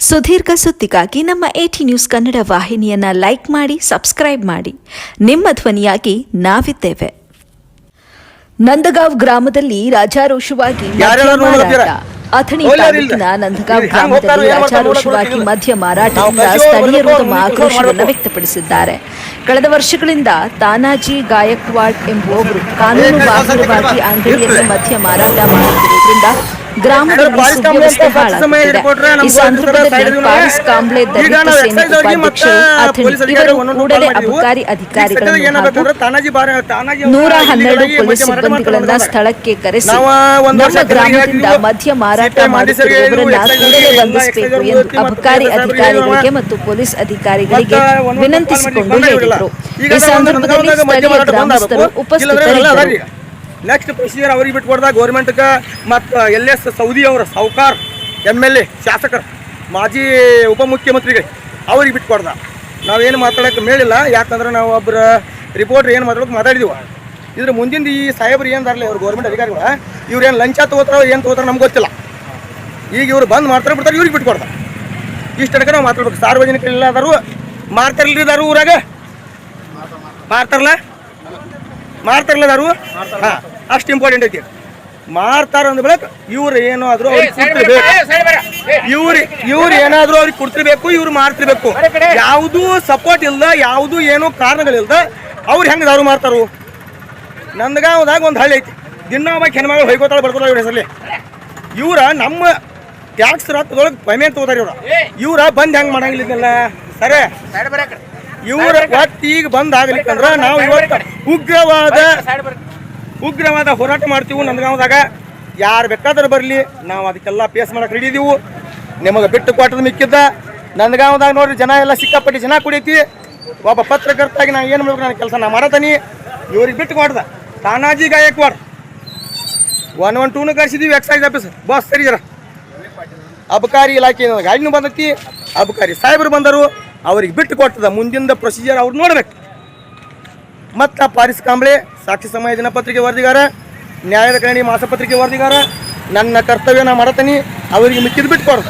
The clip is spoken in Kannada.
ಸುದೀರ್ಘ ಸುದ್ದಿಗಾಗಿ ನಮ್ಮ ಏಟಿ ನ್ಯೂಸ್ ಕನ್ನಡ ವಾಹಿನಿಯನ್ನ ಲೈಕ್ ಮಾಡಿ ಸಬ್ಸ್ಕ್ರೈಬ್ ಮಾಡಿ. ನಿಮ್ಮ ಧ್ವನಿಯಾಗಿ ನಾವಿದ್ದೇವೆ. ನಂದಗಾಂವ್ ಗ್ರಾಮದಲ್ಲಿ ರಾಜಾರೋಷವಾಗಿ. ಅಥಣಿ ತಾಲೂಕಿನ. ನಂದಗಾಂವ್ ಗ್ರಾಮದಲ್ಲಿ ರಾಜಾರೋಷವಾಗಿ ಮದ್ಯ ಮಾರಾಟದಿಂದ ಸ್ಥಳೀಯರು ತಮ್ಮ ಆಕ್ರೋಶವನ್ನು ವ್ಯಕ್ತಪಡಿಸಿದ್ದಾರೆ. ಕಳೆದ ವರ್ಷಗಳಿಂದ ತಾನಾಜಿ ಗಾಯಕ್ವಾಡ್ ಎಂಬುವವರು ಕಾನೂನು ಬಾಹಿರವಾಗಿ ಅಂಗಡಿಯಲ್ಲಿ ಮದ್ಯ ಮಾರಾಟ ಮಾಡುತ್ತಿರುವುದರಿಂದ ಗ್ರಾಮದಲ್ಲಿ ಸುವ್ಯವಸ್ಥೆ ಹಾಳಾಗುತ್ತಿದೆ ಈ ಸಂದರ್ಭದಲ್ಲಿ ಪಾರಿಸ್ ಕಾಂಬ್ಳೆ ದಲಿತ ಸೇನೆ ಉಪಾಧ್ಯಕ್ಷರು ಅಥಣಿ ಇವರು ಕೂಡಲೇ ಅಬಕಾರಿ ಅಧಿಕಾರಿಗಳನ್ನು ಹಾಗೂ ನೂರ ಹನ್ನೆರಡು ಪೊಲೀಸ್ ಸಿಬ್ಬಂದಿಗಳನ್ನ ಸ್ಥಳಕ್ಕೆ ಕರೆಸಿ ನಾವು ಒಂದು ವರ್ಷ ನಮ್ಮ ಗ್ರಾಮದಿಂದ ಮದ್ಯ ಮಾರಾಟ ಮಾಡುತ್ತಿರುವವರನ್ನ ಕೂಡಲೇ ಬಂಧಿಸಬೇಕು ಎಂದು ಅಬಕಾರಿ ಅಧಿಕಾರಿಗಳಿಗೆ ಮತ್ತು ಪೊಲೀಸ್ ಅಧಿಕಾರಿಗಳಿಗೆ ವಿನಂತಿಸಿಕೊಂಡು ಹೇಳಿದರು. ಈ ಸಂದರ್ಭದಲ್ಲಿ ಸ್ಥಳೀಯ ಗ್ರಾಮಸ್ಥರು ಉಪಸ್ಥಿತರಿದ್ದರು. ನೆಕ್ಸ್ಟ್ ಪ್ರೊಸೀಜರ್ ಅವ್ರಿಗೆ ಬಿಟ್ಕೊಡ್ದಾಗ ಗೌರ್ಮೆಂಟ್ಗೆ ಮತ್ತು ಎಲ್ ಎಸ್ ಸೌದಿ ಅವರ ಸಾವುಕಾರ್ ಎಂ ಎಲ್ ಎ ಶಾಸಕರು ಮಾಜಿ ಉಪಮುಖ್ಯಮಂತ್ರಿಗಳು, ಅವ್ರಿಗೆ ಬಿಟ್ಕೊಡ್ದ. ನಾವೇನು ಮಾತಾಡೋಕೆ ಮೇಲಿಲ್ಲ, ಯಾಕಂದ್ರೆ ನಾವು ಒಬ್ಬರ ರಿಪೋರ್ಟ್ರ್ ಏನು ಮಾತಾಡೋಕೆ ಮಾತಾಡಿದೀವಿ. ಇದ್ರ ಮುಂದಿನ ಈ ಸಾಹೇಬ್ರು ಏನು ತರಲಿ ಅವ್ರು ಗೌರ್ಮೆಂಟ್ ಅಧಿಕಾರಿಗಳು, ಇವ್ರು ಏನು ಲಂಚ ತಗೋತಾರೋ ಏನು ತಗೋತಾರೋ ನಮ್ಗೆ ಗೊತ್ತಿಲ್ಲ. ಈಗ ಇವ್ರು ಬಂದು ಮಾಡ್ತಾರೆ ಬಿಡ್ತಾರೆ, ಇವ್ರಿಗೆ ಬಿಟ್ಕೊಡ್ದ. ಇಷ್ಟು ತನಕ ನಾವು ಮಾತಾಡ್ಬೇಕು. ಸಾರ್ವಜನಿಕರು ಇಲ್ಲ ಅದಾರು ಮಾರ್ತಾರಲ್ರಿ ಇದಾರು ಊರಾಗ. ಮಾರ್ತಾರಲ್ಲ ಮಾರ್ತಾರಲ್ಲ ಯಾರು ಹಾ ಅಷ್ಟು ಇಂಪಾರ್ಟೆಂಟ್ ಐತಿ. ಮಾರ್ತಾರ ಅಂದ ಬಳಿಕ ಇವ್ರು ಏನು ಆದ್ರೂ ಅವ್ರಿಗೆ ಕೊಡ್ತಿರ್ಬೇಕು ಇವ್ರು ಇವ್ರು ಏನಾದ್ರೂ ಅವ್ರಿಗೆ ಕೊಡ್ತಿರ್ಬೇಕು ಇವ್ರು ಮಾರ್ತಿರ್ಬೇಕು ಯಾವುದೂ ಸಪೋರ್ಟ್ ಇಲ್ದ ಯಾವುದೂ ಏನೂ ಕಾರಣಗಳಿಲ್ದ ಅವ್ರು ಹೆಂಗೆ ದಾರು ಮಾರ್ತಾರು ನಂದಗಾವದಾಗ ಒಂದು ಹಳ್ಳಿ ಐತಿ. ದಿನ ಒಬ್ಬ ಹೆಣ್ಮಗಳು ಹೊಯ್ಕೋತಾಳೆ ಬರ್ಕೋತಾಳೆ ಇವ್ರ ಹೆಸರಲ್ಲಿ. ಇವರ ನಮ್ಮ ಟ್ಯಾಕ್ಸ್ ರೊಕ್ಕದೊಳಗೆ ಪೇಮೆಂಟ್ ತಗೋತಾರೆ ಇವ್ರ. ಇವ್ರ ಬಂದು ಹೆಂಗೆ ಮಾಡಂಗಿಲ್ಲ ಸರಿ. ಇವ್ರ ಈಗ ಬಂದ್ ಆಗ್ಲಿಕ್ಕಂದ್ರ ನಾವು ಇವತ್ತು ಉಗ್ರವಾದ ಉಗ್ರವಾದ ಹೋರಾಟ ಮಾಡ್ತೀವಿ ನಂದಗಾಂವದಾಗ ಯಾರು ಬೇಕಾದ್ರೂ ಬರಲಿ ನಾವು ಅದಕ್ಕೆಲ್ಲ ಪೇಸ್ ಮಾಡಕ್ಕೆ ರೆಡಿ ಇದೀವು. ನಿಮಗೆ ಬಿಟ್ಟು ಕೊಟ್ಟದ ಮಿಕ್ಕಿದ್ದ. ನಂದಗಾಂವದಾಗ ನೋಡ್ರಿ ಜನ ಎಲ್ಲ ಸಿಕ್ಕಾಪಟ್ಟಿ ಜನ ಕುಡಿತಿ. ಒಬ್ಬ ಪತ್ರಕರ್ತಾಗಿ ನಾ ಏನು ಮಾಡ್ಬೇಕು ನಾನು ಕೆಲಸ ನಾ ಮಾಡತನಿ. ಇವ್ರಿಗೆ ಬಿಟ್ಟು ಕೊಡ್ದ. ತಾನಾಜಿ ಗಾಯಕ್ವಾಡ್. ಒನ್ ಒನ್ ಟೂನು ಕರ್ಸಿದೀವಿ ಎಕ್ಸೈಸ್ ಆಫೀಸ್ ಬಸ್ ಸರಿ ಜರ. ಅಬಕಾರಿ ಇಲಾಖೆ ಗಾಡಿನೂ ಬಂದೈತಿ. ಅಬಕಾರಿ ಸಾಹೇಬರು ಬಂದರು. ಅವ್ರಿಗೆ ಬಿಟ್ಟು ಕೊಟ್ಟದ ಮುಂದಿನ ಪ್ರೊಸೀಜರ್ ಅವ್ರು ನೋಡ್ಬೇಕು. ಮತ್ತು ಪಾರಿಸ್ ಕಾಂಬ್ಳೆ, ಸಾಕ್ಷಿ ಸಮಯ ದಿನಪತ್ರಿಕೆ ವರದಿಗಾರ ನ್ಯಾಯದ ಕಣಿ ಮಾಸಪತ್ರಿಕೆ ವರದಿಗಾರ, ನನ್ನ ಕರ್ತವ್ಯ ನಾ ಅವರಿಗೆ ಮಿಕ್ಕಿದ್ ಬಿಟ್ಟು ಕೊಡ್ದ.